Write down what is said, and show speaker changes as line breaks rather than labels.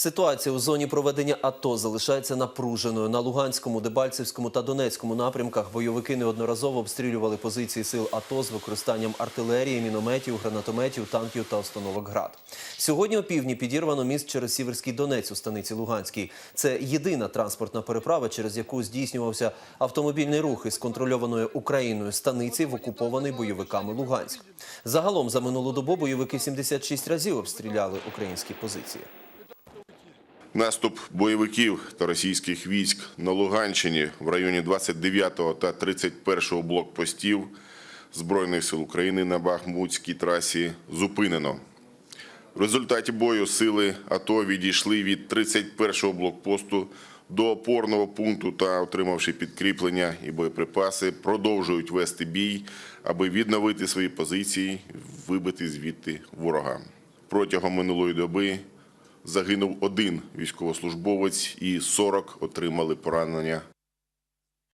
Ситуація у зоні проведення АТО залишається напруженою. На Луганському, Дебальцевському та Донецькому напрямках бойовики неодноразово обстрілювали позиції сил АТО з використанням артилерії, мінометів, гранатометів, танків та установок ГРАД. Сьогодні о півдні підірвано міст через Сіверський Донець у станиці Луганській. Це єдина транспортна переправа, через яку здійснювався автомобільний рух із контрольованою Україною станиці в окупований бойовиками Луганськ. Загалом за минулу добу бойовики 76 разів обстріляли українські позиції.
Наступ бойовиків та російських військ на Луганщині в районі 29 та 31 блокпостів Збройних сил України на Бахмутській трасі зупинено. В результаті бою сили АТО відійшли від 31 блокпосту до опорного пункту та, отримавши підкріплення і боєприпаси, продовжують вести бій, аби відновити свої позиції, вибити звідти ворога. Протягом минулої доби загинув один військовослужбовець і 40 отримали поранення